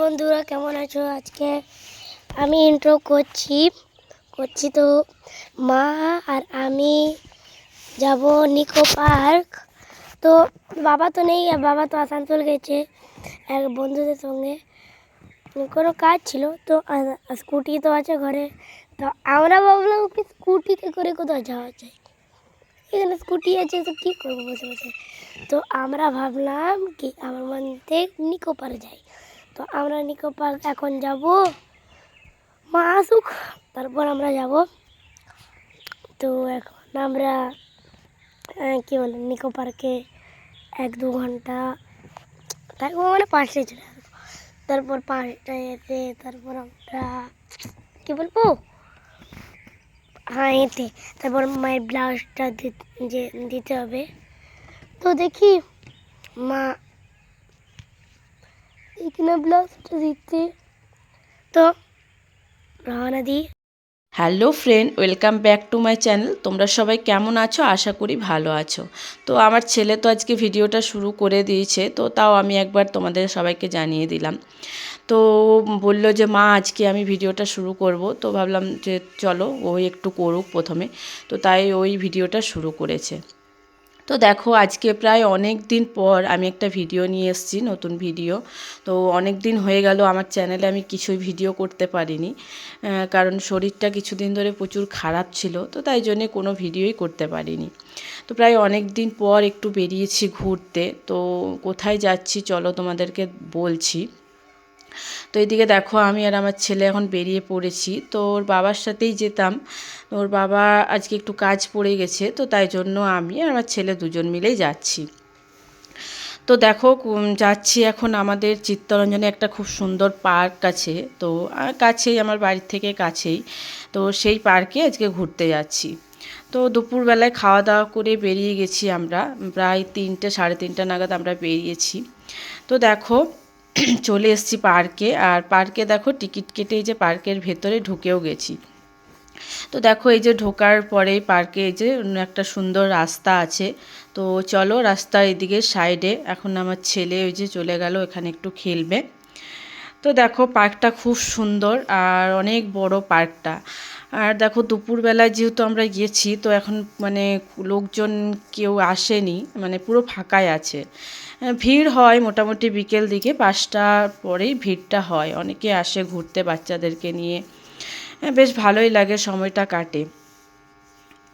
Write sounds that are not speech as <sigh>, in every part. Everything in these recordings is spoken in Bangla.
বন্ধুরা, কেমন আছো? আজকে আমি ইন্ট্রো করছি। করছি তো মা আর আমি যাব নিকো পার্ক তো বাবা তো নেই, আর বাবা তো আসানসোল গেছে, এক বন্ধুদের সঙ্গে। কোনো কাজ ছিল, তো স্কুটি তো আছে ঘরে। তো আমরা ভাবলাম কি স্কুটিতে করে কোথাও যাওয়া যায়? এখানে স্কুটি আছে, তো কী করব বসে বসে? তো আমরা ভাবলাম কি, আমার মধ্যে নিকো পার্ক যাই। তো আমরা নিকো পার্ক এখন যাব। মা আসুক, তারপর আমরা যাব। তো এখন আমরা কী বলে নিকো পার্কে এক দু ঘণ্টা থাকব মানে পাঁচটায় চলে আসব। তারপর পাঁচটায় এসে তারপর আমরা, কী বলব? হ্যাঁ এতে তারপর মায়ের ব্লাউজটা দিতে হবে। তো দেখি মা তো hello friend welcome back to my channel তোমরা সবাই কেমন আছো? আশা করি ভালো আছো। তো আমার ছেলে তো আজকে ভিডিওটা শুরু করে দিয়েছে, তো তাও আমি একবার তোমাদের সবাইকে জানিয়ে দিলাম। তো বলল যে, মা, আজকে আমি ভিডিওটা শুরু করব। তো ভাবলাম যে, চলো, ওই একটু করুক প্রথমে। তো তাই ওই ভিডিওটা শুরু করেছে। তো দেখো, আজকে প্রায় অনেক দিন পর আমি একটা ভিডিও নিয়ে এসেছি, নতুন ভিডিও। তো অনেক দিন হয়ে গেল, আমার চ্যানেলে আমি কিছুই ভিডিও করতে পারিনি কারণ শরীরটা কিছুদিন ধরে প্রচুর খারাপ ছিল, তো তাই জন্যে কোনো ভিডিওই করতে পারিনি। তো প্রায় অনেক দিন পর একটু বেরিয়েছি ঘুরতে, তো কোথায় যাচ্ছি চলো তোমাদেরকে বলছি। তো এদিকে দেখো, আমি আর আমার ছেলে এখন বেরিয়ে পড়েছি। তো ওর বাবার সাথেই যেতাম। ওর বাবা আজকে একটু কাজ পড়ে গেছে, তো তাই জন্য আমি আর আমার ছেলে দুজন মিলেই যাচ্ছি। তো দেখো যাচ্ছি এখন আমাদের চিত্তরঞ্জনে একটা খুব সুন্দর পার্ক আছে। তো কাছেই, আমার বাড়ির থেকে কাছেই। তো সেই পার্কে আজকে ঘুরতে যাচ্ছি। তো দুপুরবেলায় খাওয়া দাওয়া করে বেরিয়ে গেছি আমরা। প্রায় তিনটে, সাড়ে তিনটে নাগাদ আমরা বেরিয়েছি। তো দেখো <clears throat> চলে এসেছি পার্কে। আর পার্কে দেখো টিকিট কেটে এই যে পার্কের ভেতরে ঢুকেও গেছি। তো দেখো এই যে ঢোকার পরে পার্কে এই যে একটা সুন্দর রাস্তা আছে। তো চলো রাস্তার এদিকে সাইডে এখন আমার ছেলে ওই যে চলে গেল এখানে একটু খেলবে। তো দেখো পার্কটা খুব সুন্দর আর অনেক বড় পার্কটা। আর দেখো দুপুরবেলায় যেহেতু আমরা গিয়েছি তো এখন মানে লোকজন কেউ আসেনি মানে পুরো ফাঁকাই আছে। ভিড় হয় মোটামুটি বিকেল দিকে, পাঁচটার পরেই ভিড়টা হয়। অনেকে আসে ঘুরতে বাচ্চাদেরকে নিয়ে। বেশ ভালোই লাগে, সময়টা কাটে।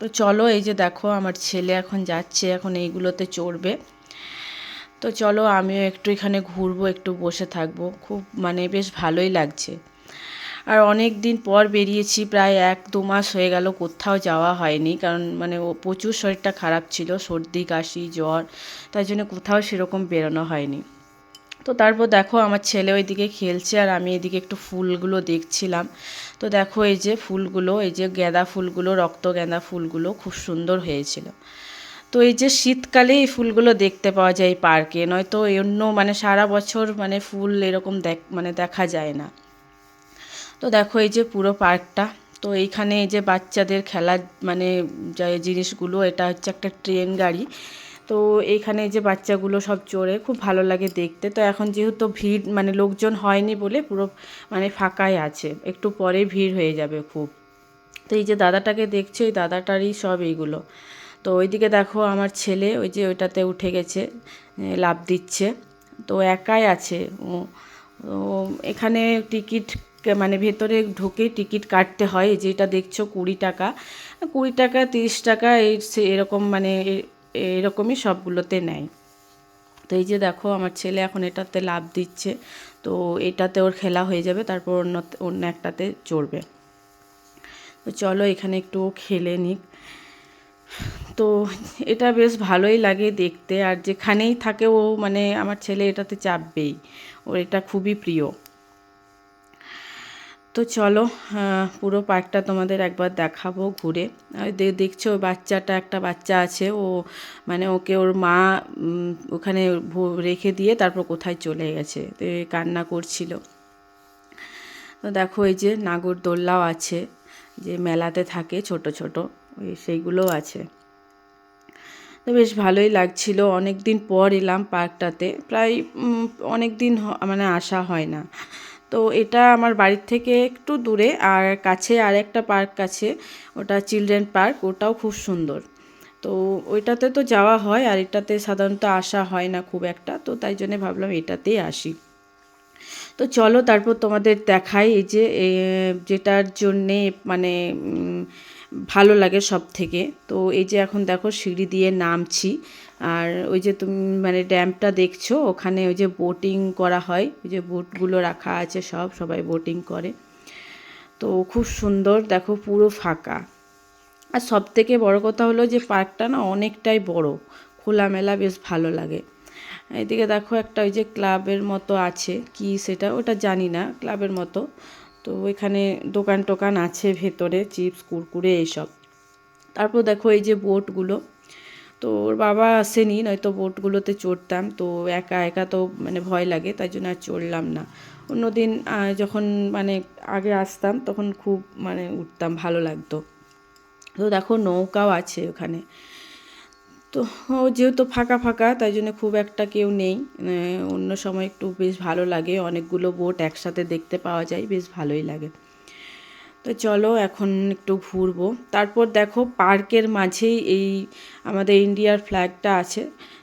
তো চলো, এই যে দেখো, আমার ছেলে এখন যাচ্ছে, এখন এইগুলোতে চড়বে। তো চলো, আমিও একটু এখানে ঘুরবো, একটু বসে থাকব। খুব মানে বেশ ভালোই লাগছে। আর অনেক দিন পর বেরিয়েছি, প্রায় এক দু মাস হয়ে গেল কোথাও যাওয়া হয়নি। কারণ মানে ও প্রচুর শরীরটা খারাপ ছিল, সর্দি, কাশি, জ্বর, তাই জন্য কোথাও সেরকম বেরোনো হয়নি। তো তারপর দেখো আমার ছেলে ওইদিকে খেলছে আর আমি এদিকে একটু ফুলগুলো দেখছিলাম। তো দেখো এই যে ফুলগুলো, এই যে গাঁদা ফুলগুলো, রক্ত গাঁদা ফুলগুলো খুব সুন্দর হয়েছিল। তো এই যে শীতকালে এই ফুলগুলো দেখতে পাওয়া যায় পার্কে, নয়তো অন্য মানে সারা বছর মানে ফুল এরকম দেখ মানে দেখা যায় না। তো দেখো এই যে পুরো পার্কটা, তো এইখানে এই যে বাচ্চাদের খেলার মানে যে জিনিসগুলো, এটা হচ্ছে একটা ট্রেন গাড়ি। তো এইখানে যে বাচ্চাগুলো সব চড়ে, খুব ভালো লাগে দেখতে। তো এখন যেহেতু ভিড় মানে লোকজন হয়নি বলে পুরো মানে ফাঁকাই আছে। একটু পরে ভিড় হয়ে যাবে খুব। তো এই যে দাদাটাকে দেখছ, এই দাদাটারই সব এইগুলো। তো ওইদিকে দেখো আমার ছেলে, ওই যে ওইটাতে উঠে গেছে লাফ দিচ্ছে। তো একাই আছে ও, এখানে টিকিট মানে ভেতরে ঢুকে টিকিট কাটতে হয় যেটা দেখছ কুড়ি টাকা। কুড়ি টাকা, তিরিশ টাকা, এই এরকম মানে এরকমই সবগুলোতে নেয়। তো এই যে দেখো, আমার ছেলে এখন এটাতে লাভ দিচ্ছে, তো এটাতে ওর খেলা হয়ে যাবে, তারপর অন্য অন্য একটাতে চড়বে। তো চলো এখানে একটু খেলে নিক। তো এটা বেশ ভালোই লাগে দেখতে, আর যেখানেই থাকে ও মানে আমার ছেলে এটাতে চাপবেই। ওর এটা খুবই প্রিয়। তো চলো পুরো পার্কটা তোমাদের একবার দেখাবো ঘুরে। দেখছ বাচ্চাটা, একটা বাচ্চা আছে, ও মানে ওকে ওর মা ওখানে রেখে দিয়ে তারপর কোথায় চলে গেছে কান্না করছিল। তো দেখো এই যে নাগরদোল্লাও আছে, যে মেলাতে থাকে ছোট ছোট, ওই সেইগুলোও আছে। তো বেশ ভালোই লাগছিল অনেক দিন পর এলাম পার্কটাতে প্রায় অনেক দিন মানে আসা হয় না। তো এটা আমার বাড়ির থেকে একটু দূরে আর কাছে আর একটা পার্ক আছে, ওটা চিলড্রেন পার্ক, ওটাও খুব সুন্দর। তো ওইটাতে তো যাওয়া হয় আর এটাতে সাধারণত আসা হয় না খুব একটা, তো তাই জন্য ভাবলাম এটাতেই আসি। তো চলো তারপর তোমাদের দেখাই এই যে যেটার জন্যে মানে ভালো লাগে সব থেকে তো এই যে এখন দেখো সিঁড়ি দিয়ে নামছি আর ওই যে তুমি মানে ড্যামটা দেখছ, ওখানে ওই যে বোটিং করা হয়, ওই যে বোটগুলো রাখা আছে সব, সবাই বোটিং করে। তো খুব সুন্দর, দেখো পুরো ফাঁকা। আর সব থেকে বড় কথা হলো যে পার্কটা না অনেকটাই বড়, খোলামেলা বেশ ভালো লাগে। এদিকে দেখো একটা ওই যে ক্লাবের মতো আছে, কি সেটা ওটা জানি না, ক্লাবের মতো। তো ওইখানে দোকান টোকান আছে ভেতরে, চিপস, কুরকুরে, এইসব। তারপর দেখো এই যে বোটগুলো তো ওর বাবা আসেনি, নয়তো বোটগুলোতে চড়তাম। তো একা একা তো মানে ভয় লাগে, তাই জন্য আর চড়লাম না। অন্যদিন যখন মানে আগে আসতাম, তখন খুব মানে উঠতাম, ভালো লাগতো। তো দেখো নৌকাও আছে ওখানে। তো যেহেতু ফাঁকা ফাঁকা, তাই জন্য খুব একটা কেউ নেই। অন্য সময় একটু বেশ ভালো লাগে, অনেকগুলো বোট একসাথে দেখতে পাওয়া যায়, বেশ ভালোই লাগে। তো চলো এখন একটু ঘুরবো। তারপর দেখো পার্কের মাঝেই এই আমাদের ইন্ডিয়ার ফ্ল্যাগটা আছে।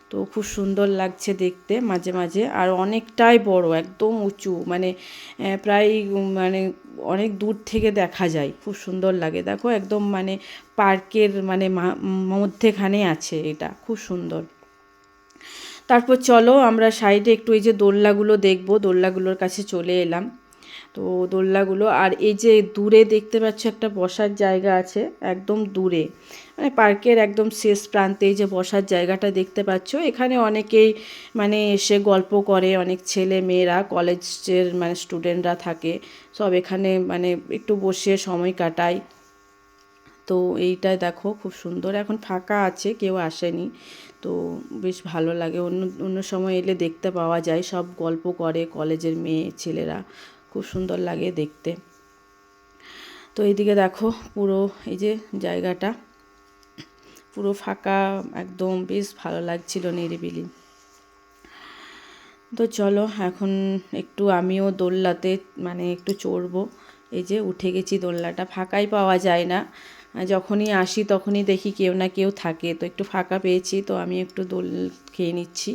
তো খুব সুন্দর লাগছে দেখতে মাঝে মাঝে। আর অনেকটাই বড়, একদম উঁচু। মানে প্রায় মানে অনেক দূর থেকে দেখা যায়। খুব সুন্দর লাগে। দেখো একদম মানে পার্কের মানে মধ্যেখানে আছে এটা। খুব সুন্দর। তারপর চলো আমরা সাইডে একটু এই যে দোলনাগুলো দেখব। দোলনাগুলোর কাছে চলে এলাম। তো দোলনাগুলো। আর এই যে দূরে দেখতে পাচ্ছ একটা বসার জায়গা আছে, একদম দূরে। মানে পার্কের একদম শেষ প্রান্তে যে বসার জায়গাটা দেখতে পাচ্ছ। এখানে অনেকেই মানে এসে গল্প করে, অনেক ছেলে মেয়েরা, কলেজের মানে স্টুডেন্টরা থাকে। সব এখানে মানে একটু বসে সময় কাটায়। তো এইটাই দেখো খুব সুন্দর। এখন ফাঁকা আছে, কেউ আসেনি। তো বেশ ভালো লাগে। অন্য অন্য সময় এলে দেখতে পাওয়া যায়। সব গল্প করে কলেজের মেয়ে, ছেলেরা। খুব সুন্দর লাগে দেখতে। তো এইদিকে দেখো পুরো এই যে জায়গাটা। পুরো ফাঁকা, একদম বেশ ভালো লাগছিল নিরিবিলি। তো চলো এখন একটু আমিও দোলনাতে মানে একটু চড়বো। এই যে উঠে গেছি দোলনাটা, ফাঁকাই পাওয়া যায় না। যখনই আসি তখনই দেখি কেউ না কেউ থাকে। তো একটু ফাঁকা পেয়েছি, তো আমি একটু দোল খেয়ে নিচ্ছি।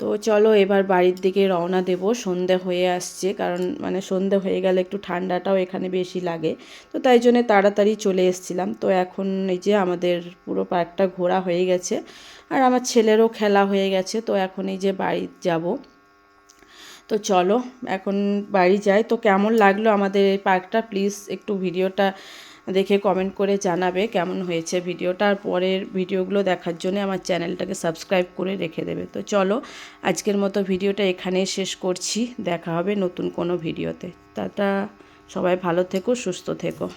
তো চলো এবার বাড়ির দিকে রওনা দেব। সন্ধে হয়ে আসছে, কারণ মানে সন্ধে হয়ে গেলে একটু ঠান্ডাটাও এখানে বেশি লাগে। তো তাই জন্য তাড়াতাড়ি চলে এসেছিলাম। তো এখন এই যে আমাদের পুরো পার্কটা ঘোরা হয়ে গেছে, আর আমার ছেলেরও খেলা হয়ে গেছে, তো এখন এই যে বাড়ি যাব। তো চলো, এখন বাড়ি যাই। তো কেমন লাগল আমাদের এই পার্কটা? প্লিজ একটু ভিডিওটা দেখে কমেন্ট করে জানাবে কেমন হয়েছে ভিডিওটা। আর পরের ভিডিওগুলো দেখার জন্য আমার চ্যানেলটাকে সাবস্ক্রাইব করে রেখে দেবে। তো চলো, আজকের মতো ভিডিওটা এখানেই শেষ করছি। দেখা হবে নতুন কোনো ভিডিওতে। তাটা সবাই ভালো থেকো, সুস্থ থেকো।